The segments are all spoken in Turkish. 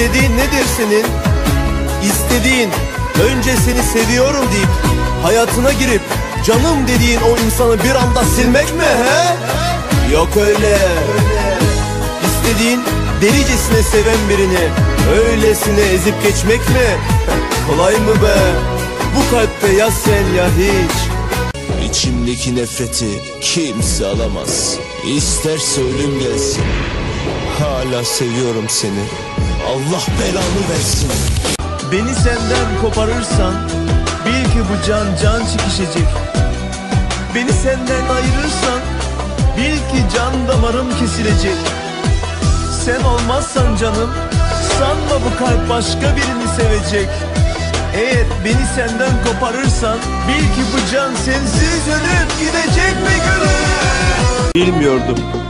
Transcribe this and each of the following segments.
İstediğin nedir senin? İstediğin önce seni seviyorum deyip hayatına girip canım dediğin o insanı bir anda silmek mi he? Yok öyle. İstediğin delicesine seven birini öylesine ezip geçmek mi? Kolay mı be? Bu kalpte ya sen ya hiç. İçimdeki nefreti kimse alamaz. İsterse ölüm gelsin. Hala seviyorum seni. Allah belanı versin. Beni senden koparırsan bil ki bu can can çekişecek. Beni senden ayırırsan bil ki can damarım kesilecek. Sen olmazsan canım sanma bu kalp başka birini sevecek. Eğer beni senden koparırsan bil ki bu can sensiz ölüp gidecek mi gönül? Bilmiyordum.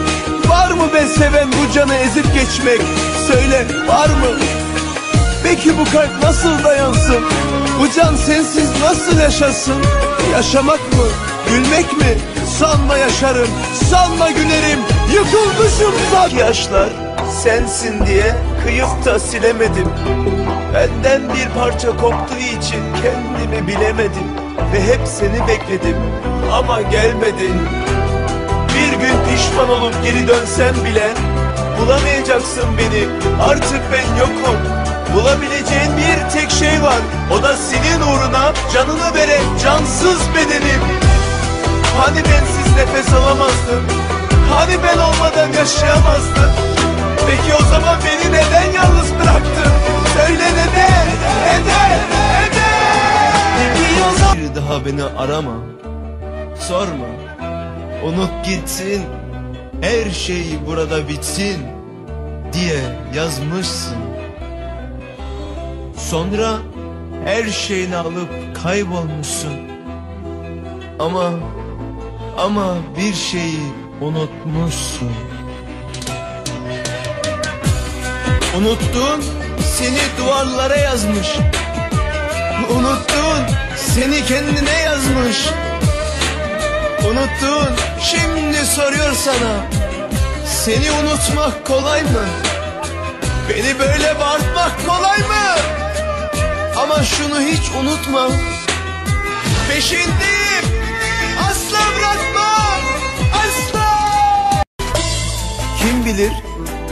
Var mı be seven bu canı ezip geçmek? Söyle var mı? Peki bu kalp nasıl dayansın? Bu can sensiz nasıl yaşasın? Yaşamak mı? Gülmek mi? Sanma yaşarım, sanma gülerim Yıkılmışım zaten Yaşlar sensin diye kıyıp da silemedim Benden bir parça koptuğu için kendimi bilemedim Ve hep seni bekledim ama gelmedin Bir gün pişman olup geri dönsem bile Bulamayacaksın beni. Artık ben yokum. Bulabileceğin bir tek şey var. O da senin uğruna canını veren cansız bedenim. Hani bensiz nefes alamazdım. Hani ben olmadan yaşayamazdım. Peki o zaman beni neden yalnız bıraktın? Söyle neden? Neden? Neden? Bir daha beni arama. Sorma Unut gitsin Her şey burada bitsin Diye yazmışsın. Sonra her şeyini alıp kaybolmuşsun. Ama ama bir şeyi unutmuşsun. Unuttun seni duvarlara yazmış. Unuttun seni kendine yazmış Unuttun şimdi soruyor sana Seni unutmak kolay mı? Beni böyle bağırtmak kolay mı? Ama şunu hiç unutma Peşindeyim Asla bırakmam Asla Kim bilir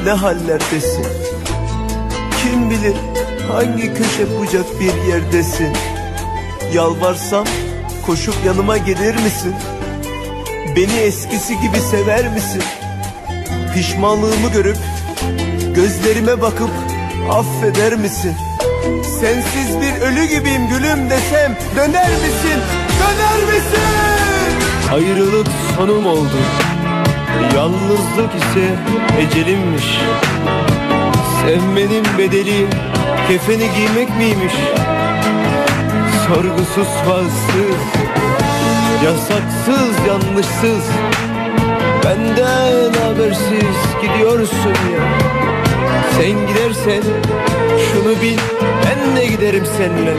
ne hallerdesin Kim bilir hangi köşe bucak bir yerdesin Yalvarsam koşup yanıma gelir misin? Beni eskisi gibi sever misin? Pişmanlığımı görüp gözlerime bakıp affeder misin? Sensiz bir ölü gibiyim gülüm desem döner misin? Döner misin? Ayrılık sonum oldu Yalnızlık ise ecelimmiş Sevmenin bedeli kefeni giymek miymiş? Sorgusuz sualsiz Yasaksız yanlışsız. Benden habersiz gidiyorsun ya. Sen gidersen şunu bil ben de giderim seninle.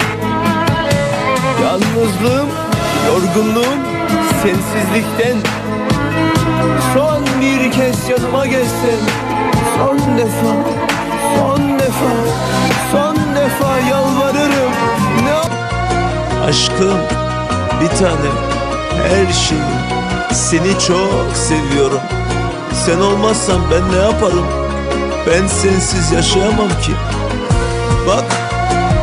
Yalnızlığım, yorgunluğum, sensizlikten. Son bir kez yanıma gelsen. Son defa, son defa, son defa yalvarırım. Ne Aşkım, bir tanem, her şeyim Seni çok seviyorum. Sen olmazsan ben ne yaparım? Ben sensiz yaşayamam ki. Bak,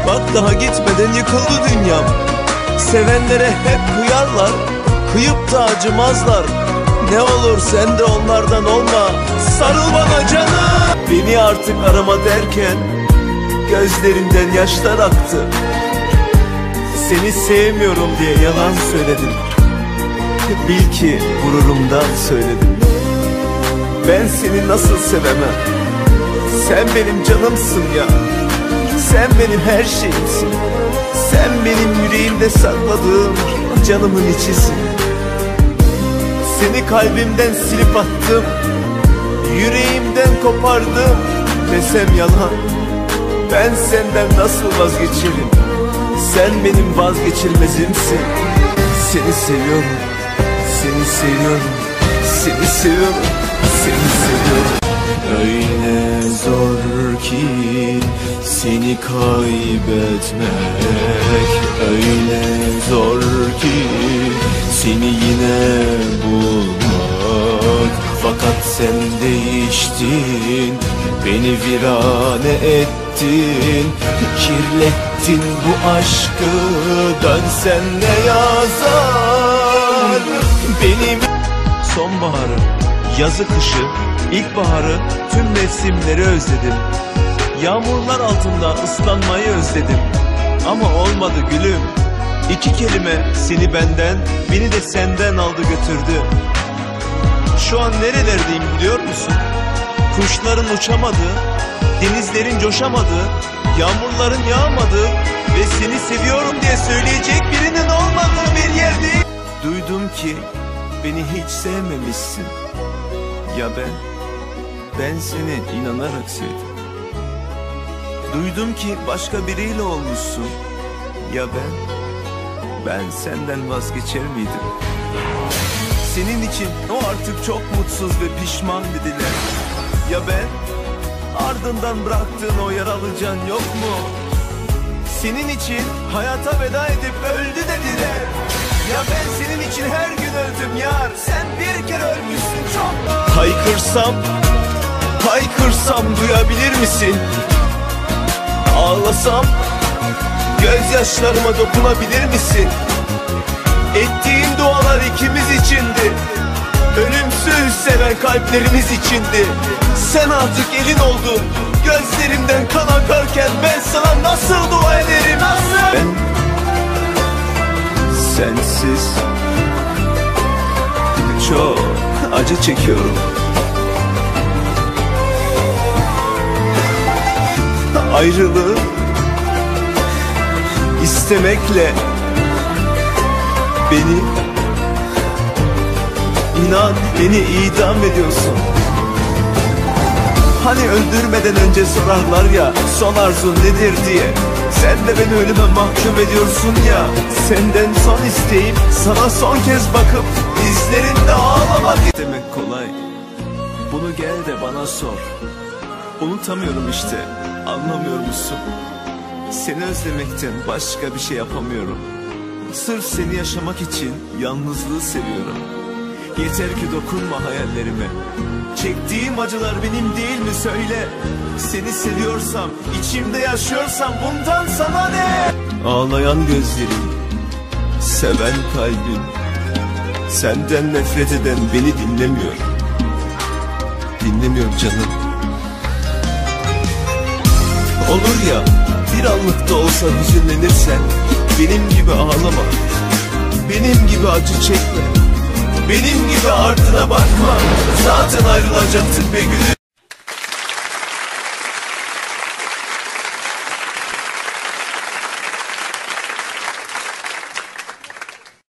bak daha gitmeden yıkıldı dünyam. Sevenlere hep kıyarlar Kıyıp da acımazlar. Ne olur sen de onlardan olma. Sarıl bana canım. Beni artık arama derken Gözlerinden yaşlar aktı. Seni sevmiyorum diye yalan söyledim Bil ki gururumdan söyledim. Ben seni nasıl sevemem? Sen benim canımsın ya. Sen benim her şeyimsin. Sen benim yüreğimde sakladığım canımın içisin. Seni kalbimden silip attım. Yüreğimden kopardım. Desem yalan. Ben senden nasıl vazgeçerim? Sen benim vazgeçilmezimsin. Seni seviyorum seviyorum Seni seviyorum Seni seviyorum. Öyle zor ki seni kaybetmek. Öyle zor ki seni yine bulmak. Fakat sen değiştin Beni virane ettin. Kirlettin bu aşkı Dönsen ne yazar Benim Sonbaharı, yazı kışı, ilkbaharı, tüm mevsimleri özledim. Yağmurlar altında ıslanmayı özledim. Ama olmadı gülüm. İki kelime seni benden, beni de senden aldı götürdü. Şu an nerelerdeyim biliyor musun? Kuşların uçamadı, denizlerin coşamadı, yağmurların yağmadı ve seni seviyorum diye söyleyecek birinin olmadığı bir yerdeyim. Duydum ki beni hiç sevmemişsin. Ya ben? Ben seni inanarak sevdim. Duydum ki başka biriyle olmuşsun. Ya ben? Ben senden vazgeçer miydim? Senin için o artık çok mutsuz ve pişman dediler. Ya ben? Ardından bıraktığın o yaralı can yok mu? Senin için hayata veda edip öldü dediler. Ya ben senin için her gün öldüm yar. Sen bir kere ölmüşsün çok. Haykırsam, haykırsam duyabilir misin? Ağlasam, gözyaşlarıma dokunabilir misin? Ettiğin dualar ikimiz içindi. Ölümsüz seven kalplerimiz içindi. Sen artık elin oldun. Gözlerimden kan akarken ben sana nasıl dua ederim? Nasıl? Ben sensiz çok acı çekiyorum. Ayrılığı istemekle beni inan beni idam ediyorsun. Hani öldürmeden önce sorarlar ya son arzun nedir diye Sen de beni ölüme mahkum ediyorsun ya. Senden son isteğim sana son kez bakıp Dizlerinde ağlamak. Demek kolay. Bunu gel de bana sor. Unutamıyorum işte anlamıyor musun? Seni özlemekten başka bir şey yapamıyorum. Sırf seni yaşamak için yalnızlığı seviyorum Yeter ki dokunma hayallerime. Çektiğim acılar benim değil mi? Söyle. Seni seviyorsam, içimde yaşıyorsam bundan sana ne? Ağlayan gözlerim, seven kalbim. Senden nefret eden beni dinlemiyor. Dinlemiyor canım. Olur ya bir anlık da olsa hüzünlenirsen Benim gibi ağlama. Benim gibi acı çekme benim gibi ardına bakma. Zaten ayrılacaktık be gülüm